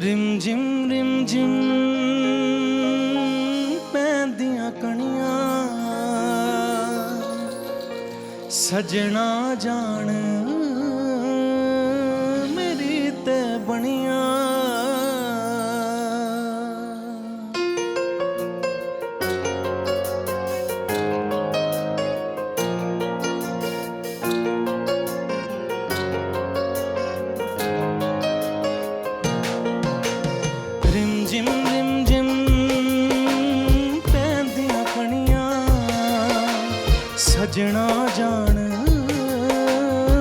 Rim gym rim gym ਪੈਂਦੀਆਂ ਕਣੀਆਂ। ਸਜਣਾ ਜਾਣ ਮੇਰੀ ਤੇ ਬਣੀਆਂ। ਸਜਣਾ ਜਾਣ,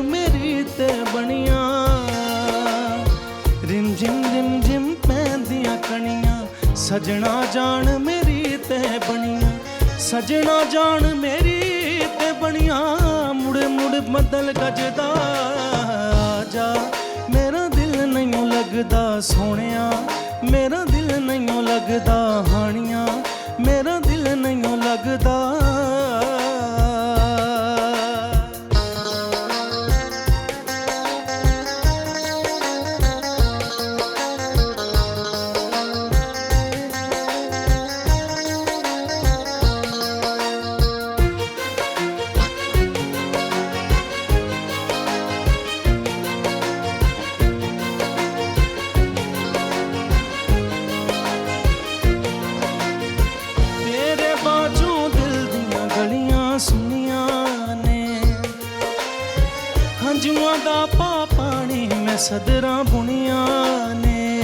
ਮੇਰੀ ਤੇ ਬਣੀਆਂ। ਰਿਮ ਜਿਮ ਰਿਮ ਜਿਮ ਪੈਂਦੀਆਂ ਕਣੀਆਂ, ਸਜਣਾ ਜਾਣ ਮੇਰੀ ਤੇ ਬਣੀਆਂ। ਸਜਣਾ ਜਾਣ ਮੇਰੀ ਤੇ ਬਣੀਆਂ, ਮੁੜ ਮੁੜ ਬਦਲ ਗੱਜਦਾ ਆ ਜਾ। ਮੇਰਾ ਦਿਲ ਨਹੀਂ ਲੱਗਦਾ ਸੋਹਣਿਆ, ਮੇਰਾ ਦਿਲ ਨਹੀਂ ਲੱਗਦਾ ਹਾਣੀਆਂ। ਹੰਝੂਆਂ ਦਾ ਪਾ ਪਾਣੀ ਮੈਂ ਸਦਰਾਂ ਬੁਣੀਆਂ ਨੇ।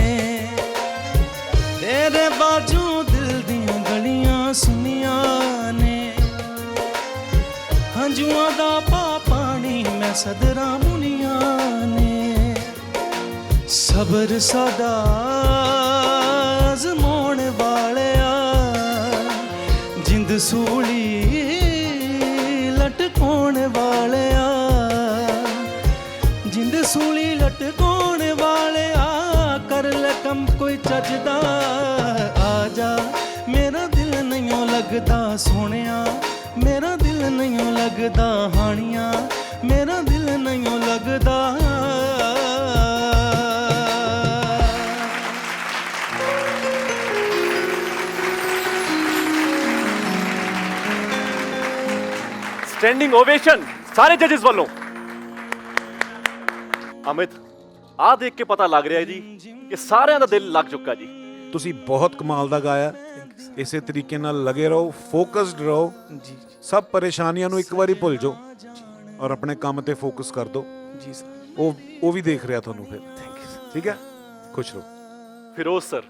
ਤੇਰੇ ਬਾਝੋਂ ਦਿਲ ਦੀਆਂ ਗਲੀਆਂ ਸੁਣੀਆਂ ਨੇ। ਹੰਝੂਆਂ ਦਾ ਪਾ ਪਾਣੀ ਮੈਂ ਸਦਰਾਂ ਬੁਣੀਆਂ ਨੇ। ਸਬਰ ਸਦਾ ਜ਼ਮਾਉਣ ਵਾਲਿਆ, ਜਿੰਦ ਸੂਲੀ ਸੂਲੀ ਲਟਕਾਉਣ ਵਾਲਿਆ, ਕਰ ਲੈ ਕੰਮ ਕੋਈ ਚੱਜਦਾ। ਆ ਜਾ, ਮੇਰਾ ਦਿਲ ਨਹੀਂ ਲੱਗਦਾ ਸੋਹਣਿਆ, ਮੇਰਾ ਦਿਲ ਨਹੀਂ ਲੱਗਦਾ ਹਾਣੀਆਂ, ਮੇਰਾ ਦਿਲ ਨਹੀਂ ਲੱਗਦਾ। ਸਟੈਂਡਿੰਗ ਓਵੇਸ਼ਨ ਸਾਰੇ ਜੱਜਸ ਵੱਲੋਂ। ਅਮਿਤ ਆ ਦੇਖ ਕੇ ਪਤਾ ਲੱਗ ਰਿਹਾ ਜੀ ਕਿ ਸਾਰਿਆਂ ਦਾ ਦਿਲ ਲੱਗ ਚੁੱਕਾ ਜੀ। ਤੁਸੀਂ ਬਹੁਤ ਕਮਾਲ ਦਾ ਗਾਇਆ। ਇਸੇ ਤਰੀਕੇ ਨਾਲ ਲਗੇ ਰਹੋ ਫੋਕਸਡ ਰਹੋ। ਜੀ ਸਭ ਪਰੇਸ਼ਾਨੀਆਂ ਨੂੰ ਇੱਕ ਵਾਰੀ ਭੁੱਲ ਜਾਓ ਔਰ ਆਪਣੇ ਕੰਮ ਤੇ ਫੋਕਸ ਕਰ ਦਿਓ। ਜੀ ਸਰ। ਉਹ ਉਹ ਵੀ ਦੇਖ ਰਿਹਾ ਤੁਹਾਨੂੰ ਫਿਰ। ਥੈਂਕ ਯੂ ਠੀਕ ਹੈ? ਖੁਸ਼ ਰਹੋ। ਫਿਰੋਜ਼ ਸਰ।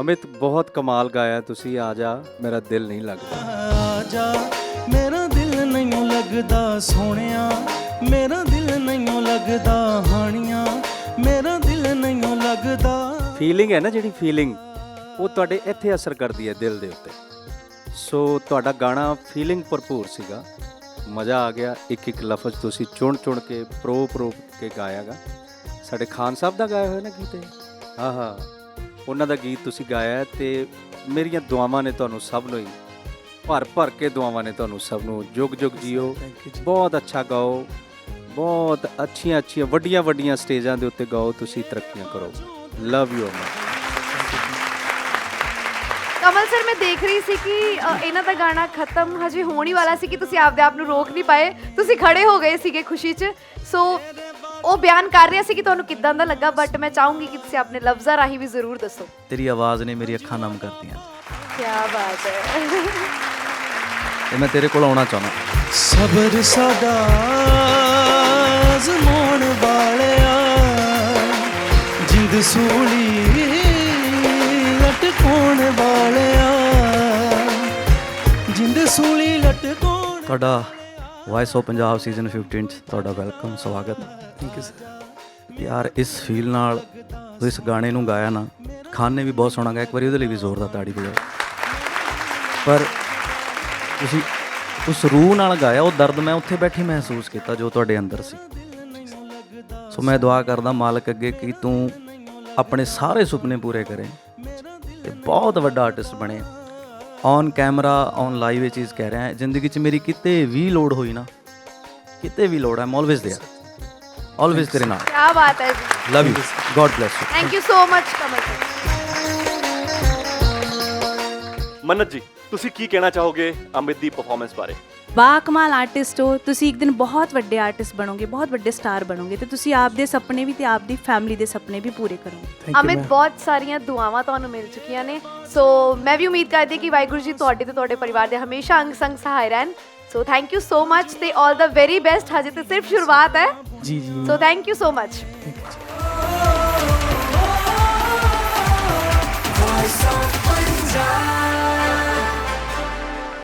ਅਮਿਤ ਬਹੁਤ ਕਮਾਲ ਗਾਇਆ ਤੁਸੀਂ। ਆ ਜਾ ਮੇਰਾ ਦਿਲ ਨਹੀਂ ਲੱਗਦਾ। ਆ ਜਾ ਮੇਰਾ ਦਿਲ ਨਹੀਂ ਲੱਗਦਾ ਸੋਹਣਿਆ। ਮੇਰਾ ਦਿਲ ਨਹੀਂ ਲੱਗਦਾ ਹਾਣੀਆਂ ਮੇਰਾ ਦਿਲ ਨਹੀਂ ਲੱਗਦਾ। ਫੀਲਿੰਗ ਹੈ ਨਾ ਜਿਹੜੀ ਫੀਲਿੰਗ ਉਹ ਤੁਹਾਡੇ ਇੱਥੇ ਅਸਰ ਕਰਦੀ ਹੈ ਦਿਲ ਦੇ ਉੱਤੇ। ਸੋ ਤੁਹਾਡਾ ਗਾਣਾ ਫੀਲਿੰਗ ਭਰਪੂਰ ਸੀਗਾ। ਮਜ਼ਾ ਆ ਗਿਆ ਇੱਕ ਇੱਕ ਲਫ਼ਜ਼ ਤੁਸੀਂ ਚੁਣ ਚੁਣ ਕੇ ਪ੍ਰੋ ਪ੍ਰੋ ਕੇ ਗਾਇਆਗਾ। ਸਾਡੇ ਖਾਨ ਸਾਹਿਬ ਦਾ ਗਾਇਆ ਹੋਇਆ ਨਾ ਗੀਤ ਹਾਂ ਹਾਂ। ਉਹਨਾਂ ਦਾ ਗੀਤ ਤੁਸੀਂ ਗਾਇਆ ਤੇ ਮੇਰੀਆਂ ਦੁਆਵਾਂ ਨੇ ਤੁਹਾਨੂੰ ਸਭ ਨੂੰ ਹੀ ਭਰ ਭਰ ਕੇ ਦੁਆਵਾਂ ਨੇ ਤੁਹਾਨੂੰ ਸਭ ਨੂੰ। ਜੁਗ ਜੁਗ ਜੀਓ ਬਹੁਤ ਅੱਛਾ ਗਾਓ। ਬਹੁਤ ਅੱਛੀਆਂ ਅੱਛੀਆਂ ਵੱਡੀਆਂ ਵੱਡੀਆਂ ਸਟੇਜਾਂ ਦੇ ਉੱਤੇ ਗਾਓ ਤੁਸੀਂ ਤਰੱਕੀਆਂ ਕਰੋ। Love you Amar Kamal sir ਮੈਂ ਦੇਖ ਰਹੀ ਸੀ ਕਿ ਅ, ਇਹਨਾਂ ਦਾ ਗਾਣਾ ਖਤਮ ਹਜੇ ਹੋਣ ਹੀ ਵਾਲਾ ਸੀ ਕਿ ਤੁਸੀਂ ਆਪਦੇ ਆਪ ਨੂੰ ਰੋਕ ਨਹੀਂ ਪਾਏ। ਤੁਸੀਂ ਖੜੇ ਹੋ ਗਏ ਸੀਗੇ ਖੁਸ਼ੀ 'ਚ। ਸੋ ਉਹ ਬਿਆਨ ਕਰ ਰਿਹਾ ਸੀ ਕਿ ਤੁਹਾਨੂੰ ਕਿੱਦਾਂ ਦਾ ਲੱਗਾ ਬਟ ਮੈਂ ਚਾਹੂੰਗੀ ਕਿ ਤੁਸੀਂ ਆਪਣੇ ਲਫ਼ਜ਼ਾਂ ਰਾਹੀਂ ਵੀ ਜ਼ਰੂਰ ਦੱਸੋ। ਤੇਰੀ ਆਵਾਜ਼ ਨੇ ਮੇਰੀ ਅੱਖਾਂ ਨਮ ਕਰਤੀਆਂ। ਕੀ ਬਾਤ ਹੈ। ਤੇ ਮੈਂ ਤੇਰੇ ਕੋਲ ਆਉਣਾ ਚਾਹੁੰਦਾ। ਸਬਰ ਸਦਾ ਜਿੰਦ ਸੂਲੀ ਲਟਕਾਉਣ ਵਾਲਿਆ। ਜਿੰਦ ਸੂਲੀ ਲਟਕਾਉਣ ਤੁਹਾਡਾ ਵਾਇਸ ਆਫ ਪੰਜਾਬ ਸੀਜ਼ਨ 15 ਚ ਤੁਹਾਡਾ ਵੈਲਕਮ ਸਵਾਗਤ। ਥੈਂਕ ਯੂ ਸਰ ਯਾਰ ਇਸ ਫੀਲ ਨਾਲ ਇਸ ਗਾਣੇ ਨੂੰ ਗਾਇਆ ਨਾ ਖਾਨ ਨੇ ਵੀ ਬਹੁਤ ਸੋਹਣਾ ਗਾਇਆ ਇੱਕ ਵਾਰੀ ਉਹਦੇ ਲਈ ਵੀ ਜ਼ੋਰਦਾਰ ਤਾੜੀ ਵਜਾਓ ਪਰ ਤੁਸੀਂ ਉਸ ਰੂਹ ਨਾਲ ਗਾਇਆ ਉਹ ਦਰਦ ਮੈਂ ਉੱਥੇ ਬੈਠੀ ਮਹਿਸੂਸ ਕੀਤਾ ਜੋ ਤੁਹਾਡੇ ਅੰਦਰ ਸੀ। ਸੋ ਮੈਂ ਦੁਆ ਕਰਦਾ ਮਾਲਕ ਅੱਗੇ ਕਿ ਤੂੰ ਆਪਣੇ ਸਾਰੇ ਸੁਪਨੇ ਪੂਰੇ ਕਰੇ ਤੇ ਬਹੁਤ ਵੱਡਾ ਆਰਟਿਸਟ ਬਣੇ ਔਨ ਕੈਮਰਾ ਔਨ ਲਾਈਵ ਇਹ ਚੀਜ਼ ਕਹਿ ਰਿਹਾ ਜ਼ਿੰਦਗੀ 'ਚ ਮੇਰੀ ਕਿਤੇ ਵੀ ਲੋੜ ਹੋਈ ਨਾ ਕਿਤੇ ਵੀ ਲੋੜ ਹੈ ਆਮ ਆਲਵੇਜ਼ देयर ਆਲਵੇਜ਼ ਤੇਰੇ ਨਾਲ ਕੀ ਬਾਤ ਹੈ ਜੀ love you God bless you thank you so much Kamal sir Mannat ji ਤੁਸੀਂ ਕੀ ਕਹਿਣਾ ਚਾਹੋਗੇ ਅਮਿਤ ਦੀ ਪਰਫਾਰਮੈਂਸ ਬਾਰੇ ਬਾ ਕਮਾਲ ਆਰਟਿਸਟ ਹੋ ਤੁਸੀਂ ਇੱਕ ਦਿਨ ਬਹੁਤ ਵੱਡੇ ਆਰਟਿਸਟ ਬਣੋਗੇ ਬਹੁਤ ਵੱਡੇ ਸਟਾਰ ਬਣੋਗੇ ਤੇ ਤੁਸੀਂ ਆਪਦੇ ਸੁਪਨੇ ਵੀ ਤੇ ਆਪਦੀ ਫੈਮਿਲੀ ਦੇ ਸੁਪਨੇ ਵੀ ਪੂਰੇ ਕਰੋਗੇ ਅਮਿਤ ਬਹੁਤ ਸਾਰੀਆਂ ਦੁਆਵਾਂ ਤੁਹਾਨੂੰ ਮਿਲ ਚੁੱਕੀਆਂ ਨੇ ਸੋ ਮੈਂ ਵੀ ਉਮੀਦ ਕਰਦੀ ਕਿ ਵਾਹਿਗੁਰੂ ਜੀ ਤੁਹਾਡੇ ਤੇ ਤੁਹਾਡੇ ਪਰਿਵਾਰ ਦੇ ਹਮੇਸ਼ਾ ਅੰਗ ਸੰਗ ਸਹਾਇ ਰਹਿਣ so thank you so much ਤੇ 올 ਦਾ ਵੈਰੀ ਬੈਸਟ ਹਜੇ ਤੇ ਸਿਰਫ ਸ਼ੁਰੂਆਤ ਹੈ ਜੀ ਜੀ so thank you so much Voice of Punjab